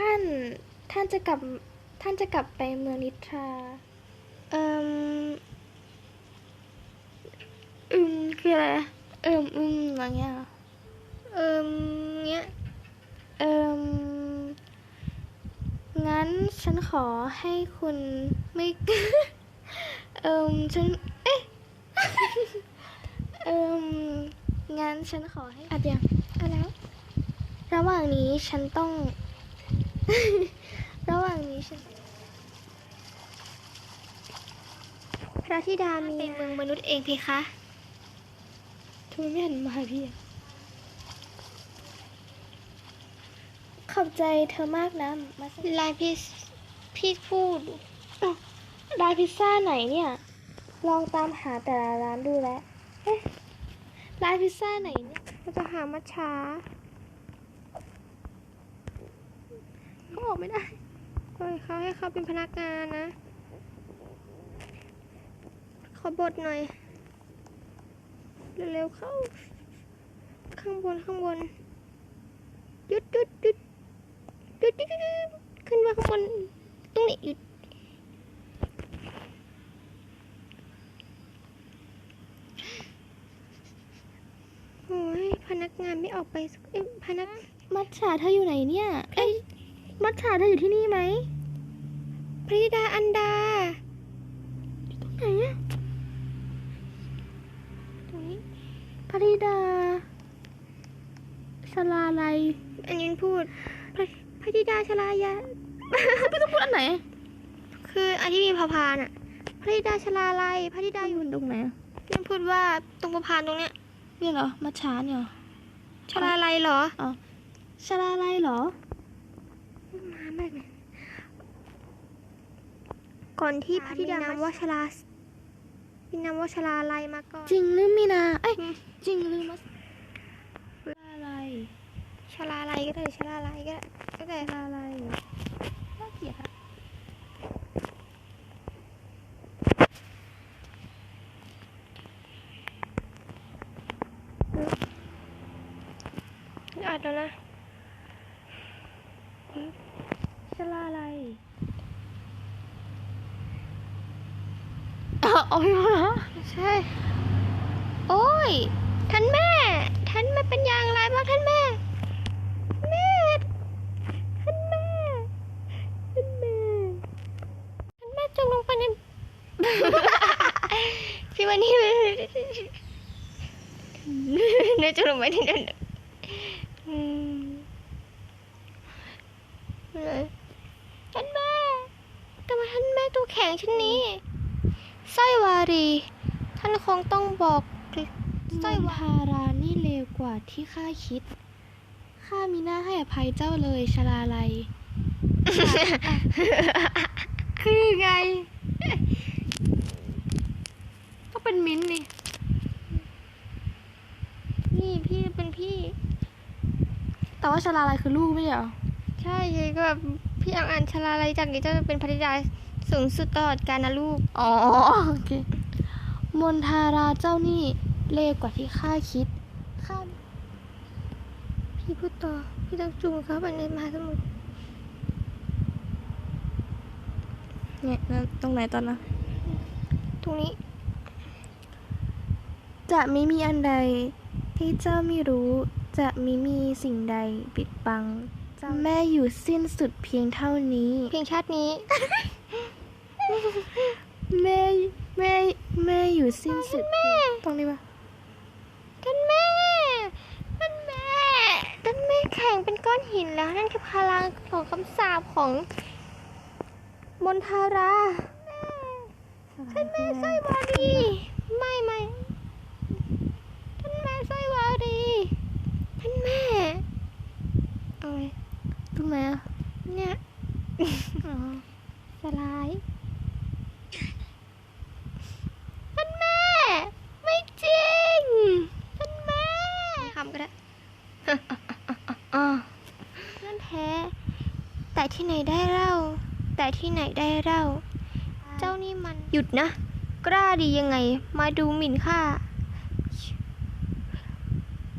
ท่าน ท่านจะกลับ ท่านจะกลับไปเมืองนิทรา เอิมอืมคืออะไร เอิมอืมอะไรเงี้ยเหรอเอิมเงี้ย เอิมงั้นฉันขอให้คุณไม่ เอิมฉัน เอ๊ะ เอิมงั้นฉันขอให้อัดยังอัดแล้ว ระหว่างนี้ฉันต้อง ระหว่างนี้ฉันพระธิดามีเมืองมนุษย์เองเพคะทำไมไม่หันมาหาพี่อะขอบใจเธอมากนะมาสิลายพี่พี่พูดอ้าวร้านพิซซ่าไหนเนี่ย ลองตามหาแต่ละร้านดูแล้วเอ๊ะร้านพิซซ่าไหนเนี่ยเราจะหามัชชา เขาออกไม่ได้ปล่อยเขาให้เขาเป็นพนักงานนะ ขอบทหน่อย เร็วๆเข้า ข้างบนข้างบนหยุดหยุดหยุดหยุดหยุดยุดขึ้นมาข้างบนตรงนี้หยุดโอ้ยพนักงานไม่ออกไปพนักมัทฉาเธออยู่ไหนเนี่ยเอ้ย มัทฉาเธออยู่ที่นี่ไหมพระธิดาอันดาตรงไหนอะตรงนี้พระธิดาชลาลัยอันนี้พูดพระพระธิดาชลายาไม่ต้องพูดอันไหน คืออันที่มีพอพานอะพระธิดาชลาลัยพระธิดาอยู่ตรงไหนอะยังพูดว่าตรงพอพานตรงเนี้ยเนี่ยเหรอมัทฉาเนี่ยเหรอชลาลัยเหรออ๋อชลาลัยเหรอ มามากเลย ก่อนที่พระธิดามีนามว่าชลามีนามว่าชลาลัยมาก่อนจริงหรือมีนาเอ้ยอืมจริงหรือมัทชลาลัยชลาลัยก็ได้ชลาลัยก็ได้ก็ได้ชลาลัยน่าเกลียดอะอัดแล้วนะ ชลาลัย โอ๋อเอไปหมดแล้วใช่ โอ้ย ท่านแม่ ท่านแม่เป็นอย่างไรบ้างท่านแม่ แม่ ท่านแม่ ท่านแม่ ท่านแม่จงลงไปใน พี่วันนี้เนื้อจงลงไปที่นั่นอืมเลยท่านแม่ทำไมท่านแม่ตัวแข็งเช่นนี้ สร้อยวารี ท่านคงต้องบอกสสร้ร้ออยยวาพารานี่เลวกว่าที่ข้าคิด ข้ามีหน้าให้อภัยเจ้าเลยชลาลัย คือไง ก็เป็นมิ้นท์นี่ นี่พี่เป็นพี่ แต่ว่าชลาลัยคือลูกไม่ใช่เหรอ ใช่ไงก็แบบพี่อ่างอ่านชลาลัยจากนี้เจ้าจะเป็นภรรยา สูงสุดตลอดกาลนะลูก อ๋อ โอเค มนทาราเจ้านี่เลวกว่าที่ข้าคิด ข้า พี่พูดต่อ พี่ต้องจูงเขาไปในมหาสมุทร เนี่ยนั่นตรงไหนตอนนะตรงนี้ จะไม่มีอันใดที่เจ้าไม่รู้ จะไม่มีสิ่งใดปิดบังเจ้าแม่อยู่สิ้นสุดเพียงเท่านี้ เพียงชาตินี้ แม่แม่แม่อยู่สิ้นสุดแม่ตรงนี้ปะท่านแม่ท่านแม่ท่านแม่แข็งเป็นก้อนหินแล้วนั่นคือพลังของคำสาปของมนทาราท่านแม่สร้อยวารีไม่ไม่ท่านแม่สร้อยวารีท่านแม่เอาไงตรงไหนอะเนี่ยอ๋อสลาย ท่านแม่ ไม่จริง ท่านแม่คำก็ได้ อ่า นั่นแท้ แต่ที่ไหนได้เล่า แต่ที่ไหนได้เล่า เจ้านี่มันหยุดนะ กล้าดียังไง มาดูหมิ่นข้า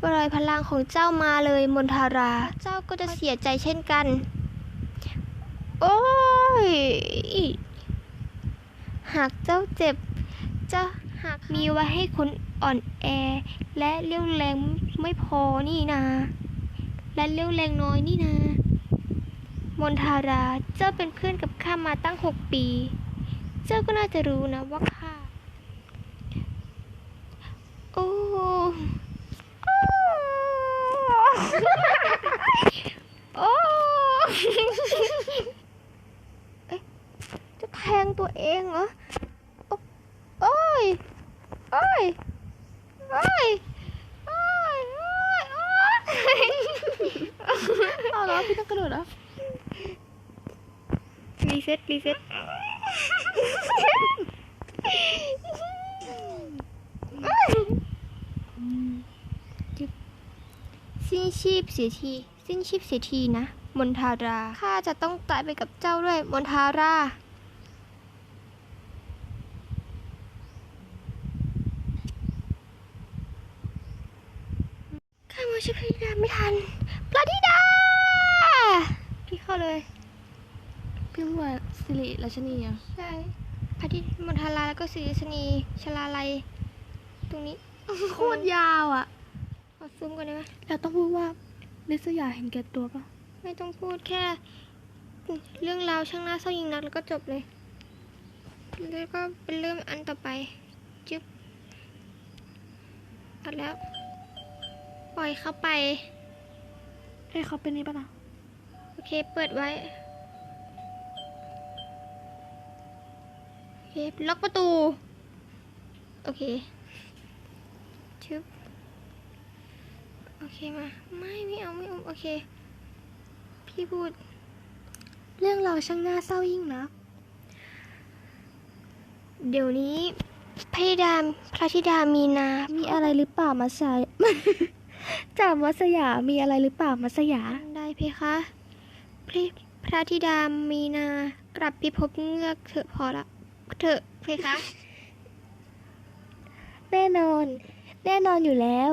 ปล่อยพลังของเจ้ามาเลยมนทารา เจ้าก็จะเสียใจเช่นกัน โอ้ย หากเจ้าเจ็บ จะหากมีไว้ให้คนอ่อนแอ และเลี้ยวแรงไม่พอนี่นา และเลี้ยวแรงน้อยนี่นา มนทารา เจ้าเป็นเพื่อนกับข้ามาตั้งหกปี เจ้าก็น่าจะรู้นะว่าข้า โอ้โอ้โอ้เอ๊ะจะแทงตัวเองเหรอโอ้ยโอ้ย โอ้ย โอ้ยโอ้ยโอ้ยเอาแล้วพี่ต้องกระโดดแล้ว รีเซ็ตรีเซ็ตสิ้นชีพเสียที สิ้นชีพเสียทีนะ มนทารา ข้าจะต้องตายไปกับเจ้าด้วย มนทาราข้ามาช่วยพระธิดาไม่ทันพระธิดาพี่เข้าเลย พี่ว่าสิริราชนีอะใช่พระธิมณฑาราแล้วก็ศรีสนีชลาลัย ตรงนี้ โคตรยาวอะขอซูมก่อนได้ไหมเราต้องพูดว่าลิษยาเห็นแก่ตัวป่ะไม่ต้องพูดแค่ เรื่องราวช่างน่าเศร้ายิ่งนักแล้วก็จบเลย แล้วก็เป็นเริ่มอันต่อไป จึ๊บอัดแล้ว ปล่อยเข้าไปเอ้ยเขาเป็นนี่ป่ะล่ะโอเค เปิดไว้ เคล็อกประตู โอเคชึบโอเคมา ไม่ไม่เอาไม่เอาโอเค พี่พูด เรื่องเราช่างน่าเศร้ายิ่งนะเดี๋ยวนี้พระธิดาพระธิดามีนา มีอะไรหรือเปล่ามัสยาจากมัสยา มีอะไรหรือเปล่ามัสยา ได้เพคะพระธิดามีนา กลับพิภพเงือกเถอะพอละ เถอะเพคะ แน่นอน แน่นอนอยู่แล้ว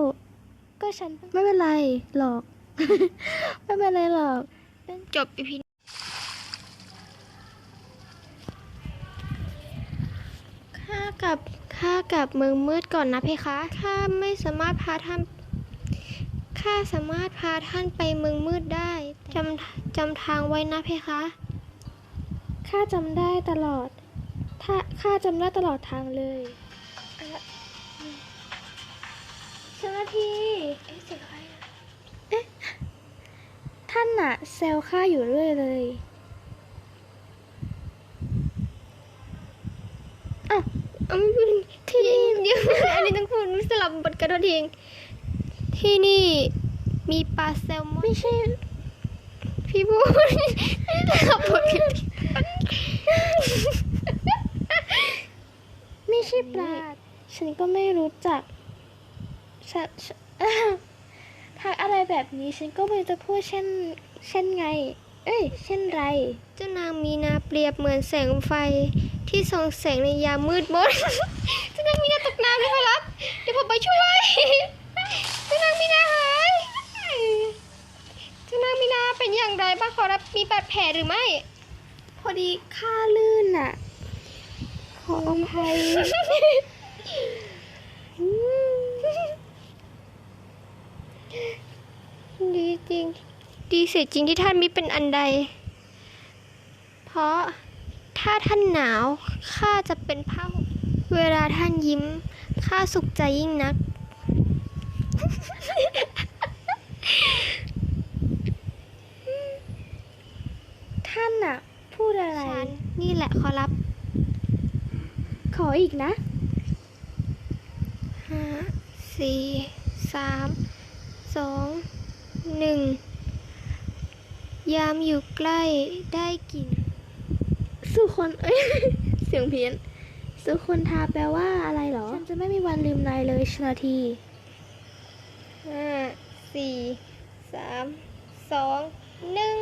ก็ฉันไม่เป็นไรหรอก ไม่เป็นไรหรอกจบอีพีข้ากับข้ากับเมืองมืดก่อนนะเพคะ ข้าไม่สามารถพาท่านข้าสามารถพาท่านไปเมืองมืดได้จำจำทางไว้นะเพคะ ข้าจำได้ตลอด ถ้าข้าจำได้ตลอดทางเลยเจ้าหน้าที่ เอ๊ะเสียงใครอะท่านน่ะเซลข้าอยู่เรื่อยเลยอ้าวที่นี่เดี๋ยวอันนี้ต้องพูดไม่สลับบทกระโดดทิ้งที่นี่มีปลาแซลมอน ไม่ใช่ พี่พูดไม่สลับบทกระโดดทิ้ง ไม่ใช่ปลาฉันก็ไม่รู้จักฉันฉันทักอะไรแบบนี้ฉันก็ไม่รู้จะพูดเช่น เช่นไง เอ้ย เช่นไร เจ้านางมีนาเปรียบเหมือนแสงไฟที่ส่องแสงในยามมืดมนเจ้านางมีนาตกน้ำเลยค่ะรับ เดี๋ยวผมไปช่วยเจ้านางมีนาหายเจ้านางมีนาเป็นอย่างไรบ้างขอรับ มีบาดแผลหรือไม่ พอดีข้าลื่นน่ะ ขออภัยดีจริง ดีเสียจริงที่ท่านมิเป็นอันใด เพราะถ้าท่านหนาวข้าจะเป็นผ้าเวลาท่านยิ้มข้าสุขใจยิ่งนัก ท่านน่ะ พูดอะไร ฉันนี่แหละขอรับ ข ออีกนะห้าสี่สามสองหนึ่งยามอยู่ใกล้ได้กลิ่นสุคนเอ้ยเสียงเพี้ยนสุคนทาแปลว่าอะไรเหรอ ฉันจะไม่มีวันลืมนายเลยชนาทีห้าสี่สามสองหนึ่ง